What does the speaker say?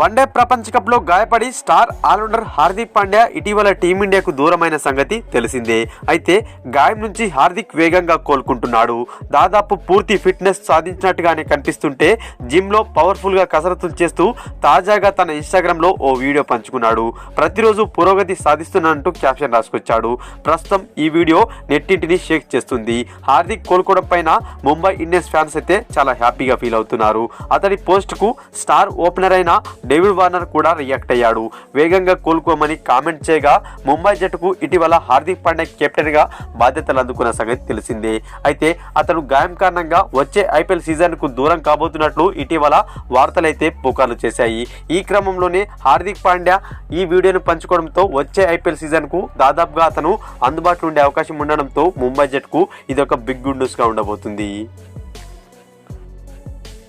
One day ప్రపంచ కప్లో గాయపడి స్టార్ ఆల్రౌండర్ హార్దిక్ పాండ్యా ఇటీవల టీమిండియాకు దూరమైన సంగతి తెలిసిందే. అయితే గాయం నుంచి హార్దిక్ వేగంగా కోలుకుంటున్నాడు. దాదాపు పూర్తి ఫిట్నెస్ సాధించినట్టుగానే కనిపిస్తుంటే జిమ్లో పవర్ఫుల్గా కసరత్తులు చేస్తూ తాజాగా తన ఇన్స్టాగ్రామ్లో ఓ వీడియో పంచుకున్నాడు. ప్రతిరోజు పురోగతి సాధిస్తున్నానంటూ క్యాప్షన్ రాసుకొచ్చాడు. ప్రస్తుతం ఈ వీడియో నెట్టింటిని షేక్ చేస్తుంది. హార్దిక్ కోలుకోవడం పైన ముంబై ఇండియన్స్ ఫ్యాన్స్ అయితే చాలా హ్యాపీగా ఫీల్ అవుతున్నారు. అతడి పోస్ట్కు స్టార్ ఓపెనర్ అయిన డేవిడ్ వార్నర్ కూడా రియాక్ట్ అయ్యాడు. వేగంగా కోలుకోమని కామెంట్ చేయగా ముంబై జట్టుకు ఇటీవల హార్దిక్ పాండ్యా కెప్టెన్గా బాధ్యతలు అందుకున్న సంగతి తెలిసిందే. అయితే అతను గాయం కారణంగా వచ్చే ఐపీఎల్ సీజన్కు దూరం కాబోతున్నట్లు ఇటీవల వార్తలైతే పుకార్లు చేశాయి. ఈ క్రమంలోనే హార్దిక్ పాండ్యా ఈ వీడియోను పంచుకోవడంతో వచ్చే ఐపీఎల్ సీజన్కు దాదాపుగా అతను అందుబాటులో ఉండే అవకాశం ఉండడంతో ముంబై జట్టుకు ఇది ఒక బిగ్ గుడ్ న్యూస్గా ఉండబోతుంది.